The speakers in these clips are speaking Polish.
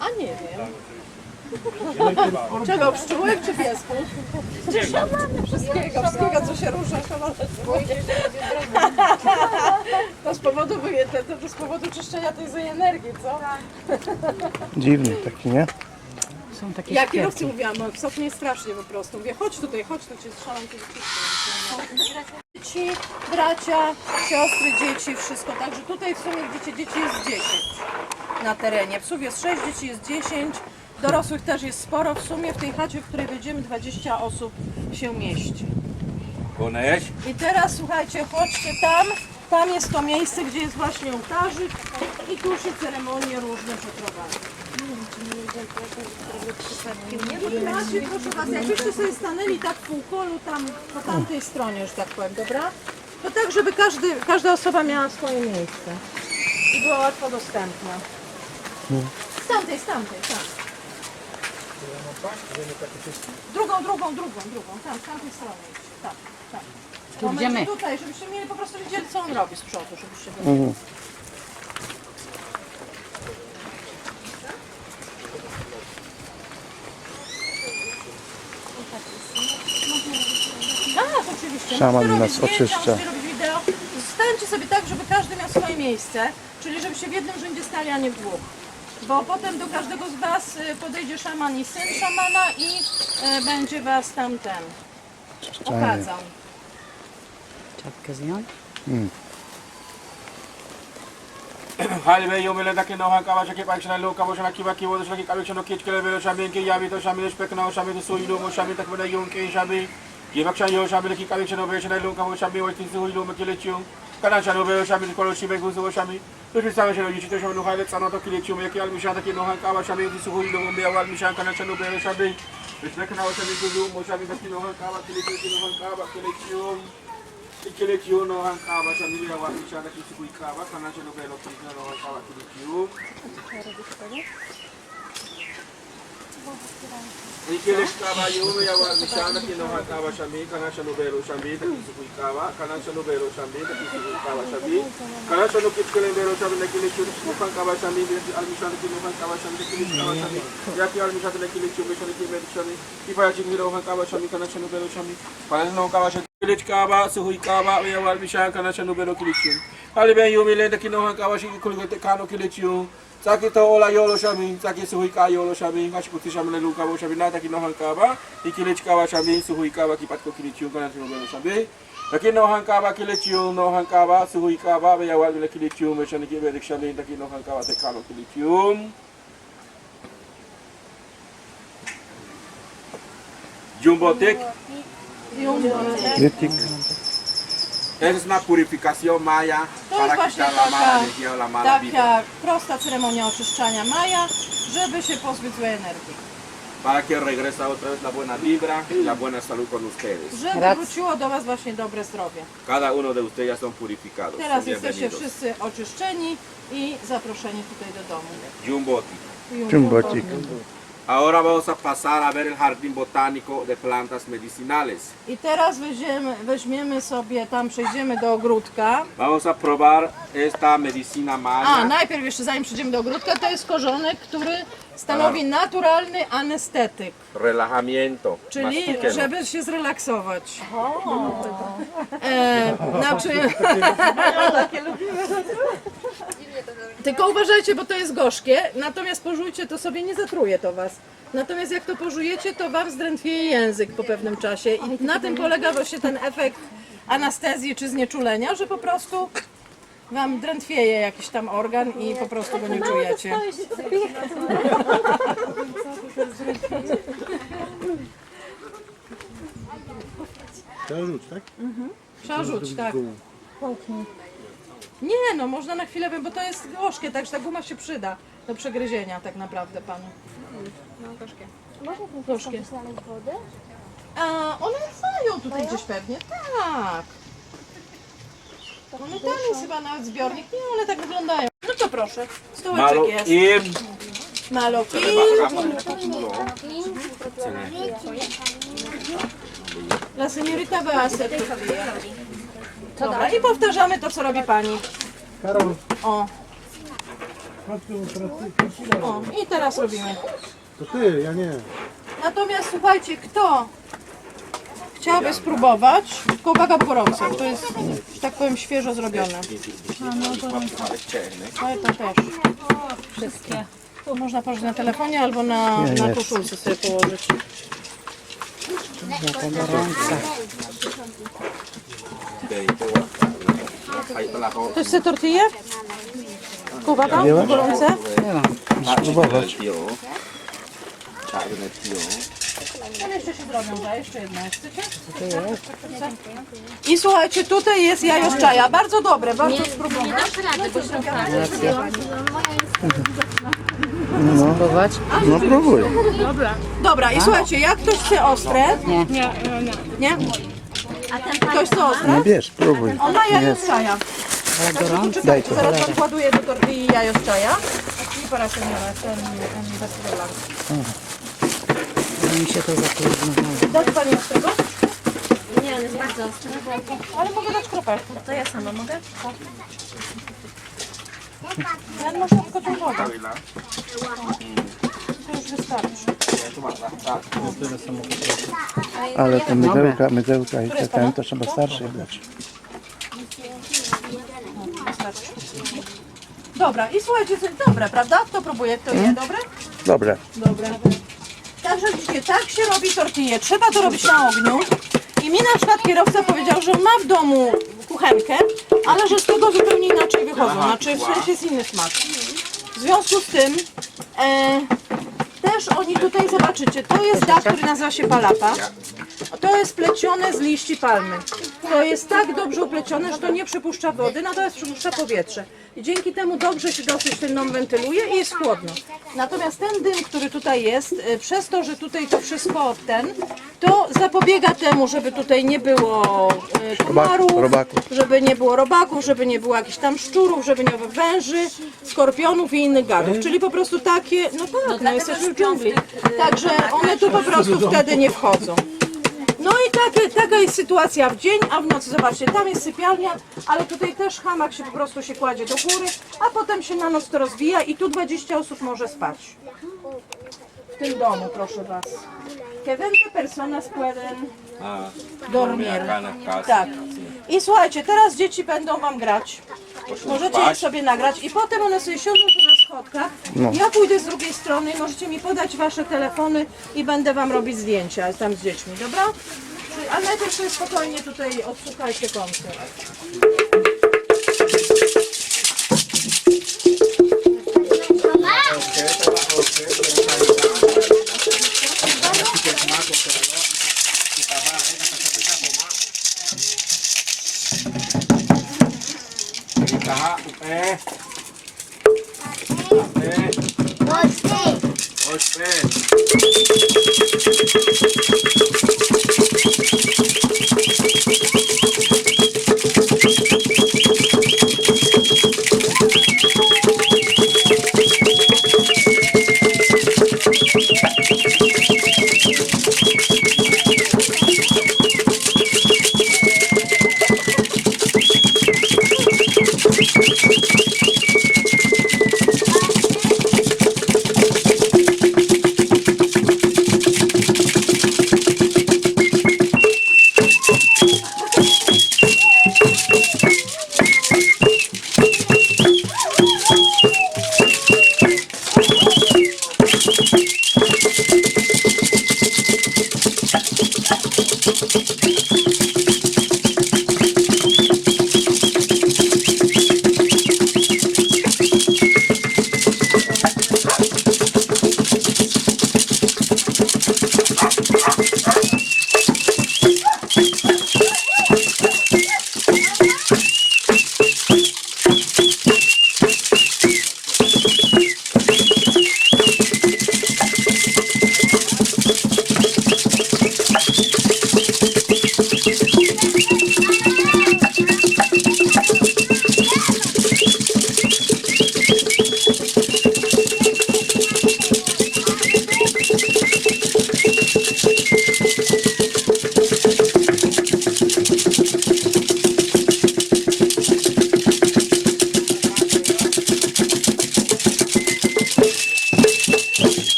A nie wiem. Czego, pszczółek czy piesków? Wszystkiego, wszystkiego co się rusza, szamanectwo. To z powodu, to, to, to z powodu czyszczenia tej złej energii, co? Dziwny taki, nie? Są takie Ja kierowcy mówiłam, no cofnie strasznie po prostu. Mówię, chodź tutaj, chodź tu, cię strzelam, wyczyszczę. Dzieci, bracia, siostry, dzieci, wszystko. Także tutaj w sumie widzicie, dzieci jest 10 na terenie. Psów jest 6, dzieci jest 10. Dorosłych też jest sporo. W sumie w tej chacie, w której będziemy, 20 osób się mieści. Koneś? I teraz słuchajcie, chodźcie tam. Tam jest to miejsce, gdzie jest właśnie ołtarzyk i tu się ceremonie różne przeprowadzą. Macie, proszę Was, jakbyście sobie stanęli tak w półkolu tam po tamtej stronie, że tak powiem, dobra? To tak, żeby każdy, każda osoba miała swoje miejsce i była łatwo dostępna. Z tamtej, z tamtej, tak. Drugą, drugą, drugą, drugą, tam, z tamtej strony idźcie, tak, tak. Tu gdzie my? Tutaj, żebyście mieli po prostu wiedzieli, co on robi z przodu, żebyście wiedzieli. Tak, oczywiście. Szaman nas oczyszcza. Stańcie sobie tak, żeby każdy miał swoje miejsce, czyli żebyście w jednym rzędzie stali, a nie w dwóch. Bo potem do każdego z Was y, podejdzie szaman i syn szamana i y, będzie Was tamten okadzał. Czapkę zdjąć? Halbe yomele da ke no han kawa shake pa shana lo kawa shana kiba kibo do shake kabe shano kich kele velo shamin ke yabi to shamin spek na shamin so ilu mo shamin tak bada yon ke shamin የመክሻየው ሻሚል ኪቃቤ ሸኖ በሸና ሎ ካቦ ሻሚ ወይቲን ሲሆይ ሎ መኪለቺዮ ካና ሻኖ በዮ ሻሚ ኮሎ ሺ በጉ ዞ ሻሚ በፍሳበ ይሽቶ ሻሚ ሀይለ ጸኖ ተኪለቺዮ መኪያል ሚሻ ተኪ ነው ሀን ቃባ ሻሚ ቲ ሚያዋል ሚሻ ካና ሻኖ በዮ ሻሚ በሽነከና ወሻሚ ጉዞ ሞሻሚ በቲ ነው ሀን ቃባ ነው ሀን ቃባ ኪለቺዮ ኪለቺዮ ነው ቃባ ሻሚ ያዋል ሚሻ ተኪ ሲሆይ ቃባ ካና ሻኖ በዮ ኪ ነው ሀን ቃባ ኪለቺዮ Ikilishkaba yumeyawa mishana kinohataba shami kana shanubero shami kisukuikawa kana shanubero shami kisukuikawa shami kana shanu kitkelembero shami nakilishukukwa kaba shami almishana kinohataba shami nakilishukukwa shami yaki almishana nakilishukukwa shami kibero shami kipaya chimiro kaba shami kana shanubero shami palano kaba shami Kilit kaba, suhui kaba, uya wal bisha kana shanu belo kilit yun. Kali ben yumi lenda kino han kaba shi kulit kano kilit yun. Saki to ola yolo shami, saki suhui ka yolo shami, kashi puti shami que não shami e kino han kaba, i kilit kaba shami, suhui kaba kipat ko kilit yun kana shanu belo shami. Daqui não arrancava aquele tio, não arrancava, se rui cava, e a guarda daquele tio, mexendo aqui, mexendo daqui não arrancava, até cava aquele tio. Jumbotek. Jumbotek. Es una purificación maya To jest para właśnie quitar la mala taka, energía o la mala vibra. taka prosta ceremonia oczyszczania Maja, żeby się pozbyć złej energii. Para que regresa otra vez la buena vibra y la buena salud con ustedes. Żeby Raz. wróciło do Was właśnie dobre zdrowie. Cada uno de ustedes ya son purificados. Teraz jesteście bienvenidos. wszyscy oczyszczeni i zaproszeni tutaj do domu. Jumboti. Jumbocik. Ahora vamos a pasar a ver el jardín botánico de plantas medicinales. I teraz weźmiemy, weźmiemy sobie, tam przejdziemy do ogródka. Vamos a probar esta medicina A, maya. najpierw jeszcze zanim przejdziemy do ogródka, to jest korzonek, który stanowi naturalny anestetyk. Relajamiento. Czyli Mastíquenlo. żeby się zrelaksować. E, znaczy... Tylko uważajcie, bo to jest gorzkie, natomiast pożujcie to sobie, nie zatruje to was. Natomiast jak to pożujecie, to wam zdrętwieje język po pewnym czasie i na tym polega właśnie ten efekt anestezji czy znieczulenia, że po prostu wam drętwieje jakiś tam organ i po prostu go nie czujecie. Trzeba rzuć, tak. Nie, no można na chwilę, bo to jest gorzkie, także ta guma się przyda do przegryzienia tak naprawdę panu. Można tym Gorzkie. znaleźć wodę? A one mają tutaj gdzieś pewnie, tak. One tam jest chyba nawet zbiornik, nie, one tak wyglądają. No to proszę, stołeczek Malo jest. im. Maloki. La señorita tu Dobra, i powtarzamy to, co robi pani. Karol, O. O, i teraz robimy. to ty, ja nie. Natomiast słuchajcie, kto chciałby spróbować, tylko uwaga, bo gorąco, to jest, że tak powiem, świeżo zrobione. Ale to też. Wszystkie. Tu można położyć na telefonie albo na, na koszulce sobie położyć. Ktoś chce tortillę? Uwaga, Białe? gorące. Spróbować. Zrobią, da, jeszcze jedna. Chcecie? I słuchajcie, tutaj jest jajo z czaja. Bardzo dobre, bardzo spróbować. Spróbować? No próbuj. Dobra, i słuchajcie, jak ktoś chce ostre? Nie. Nie? Ktoś chce ostre? No bierz, próbuj. On ma jajo z czaja. Daj to. Zaraz wam kładuję do tortilli jajo z czaja. I para seniora, ten, ten. Ale mi się to za trudno. Dać pani ostrego? Nie, on jest bardzo ostry. Ale mogę dać kropelkę. To ja sama mogę? Ja może tylko tą wodę. To. Ale te mydełka, mydełka i te ten, to trzeba starsze wystarczy. Dobra, i słuchajcie, dobre, prawda? Kto próbuje, kto je, dobre? Dobre. Dobre. Także widzicie, tak się robi tortillę. Trzeba to robić na ogniu. I mi na przykład kierowca powiedział, że ma w domu kuchenkę, ale że z tego zupełnie inaczej wychodzą. Znaczy w sensie jest inny smak. W związku z tym e, też oni tutaj zobaczycie, to jest dach, który nazywa się palapa. To jest plecione z liści palmy. To jest tak dobrze uplecione, że to nie przypuszcza wody, natomiast przypuszcza powietrze. I dzięki temu dobrze się dosyć ten dom wentyluje i jest chłodno. Natomiast ten dym, który tutaj jest, y, przez to, że tutaj to wszystko ten, to zapobiega temu, żeby tutaj nie było y, komarów, żeby nie było robaków, żeby nie było jakichś tam szczurów, żeby nie było węży, skorpionów i innych gadów. Czyli po prostu takie, no tak, no, jesteśmy w dżungli. Także one tu po prostu wtedy nie wchodzą. No i takie, taka jest sytuacja w dzień, a w nocy zobaczcie, tam jest sypialnia, ale tutaj też hamak się po prostu się kładzie do góry, a potem się na noc to rozwija i tu 20 osób może spać. W tym domu, proszę Was. 20 personas pueden dormir. Tak. I słuchajcie, teraz dzieci będą Wam grać. Możecie je sobie nagrać i potem one sobie siądą tu na schodkach. Ja pójdę z drugiej strony i możecie mi podać Wasze telefony i będę Wam robić zdjęcia tam z dziećmi, dobra? Czyli- A najpierw sobie spokojnie tutaj odsłuchajcie koncert. Taha, Ospet. Ospet.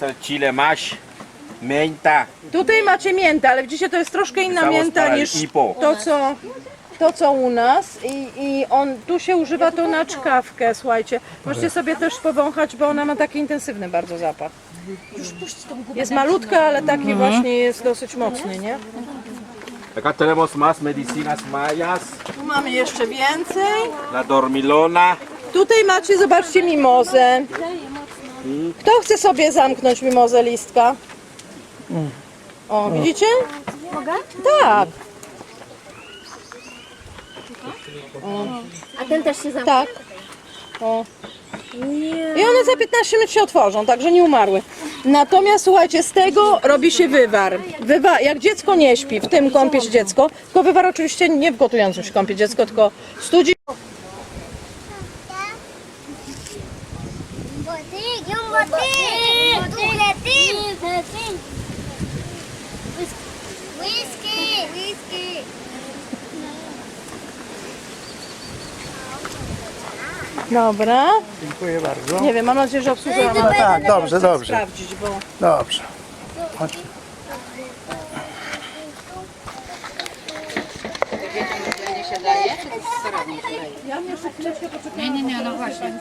Esa chile mash, menta. Tutaj macie miętę, ale widzicie, to jest troszkę inna mięta niż to, co, to, co u nas. I, I on, tu się używa to na czkawkę, słuchajcie. Możecie sobie też powąchać, bo ona ma taki intensywny bardzo zapach. Jest malutka, ale taki właśnie jest dosyć mocny, nie? Acá tenemos más medicinas mayas, Tu mamy jeszcze więcej. la dormilona. Tutaj macie, zobaczcie, mimozę. Kto chce sobie zamknąć mimozę listka? O, widzicie? Mogę? Tak, A ten też się zamknie? tak. O. I one za 15 minut się otworzą, także nie umarły. Natomiast słuchajcie, z tego robi się wywar. Wywar, jak dziecko nie śpi, w tym kąpie się dziecko, tylko wywar oczywiście nie w gotującym się kąpie dziecko, tylko studzi. Botik. Botik. Whiskey. Whiskey. Dobra. Dziękuję bardzo. Nie wiem, mam nadzieję, że obsługa No tak, dobrze, dobrze. sprawdzić, bo... Dobrze. Chodź. Nie, nie, nie, no właśnie.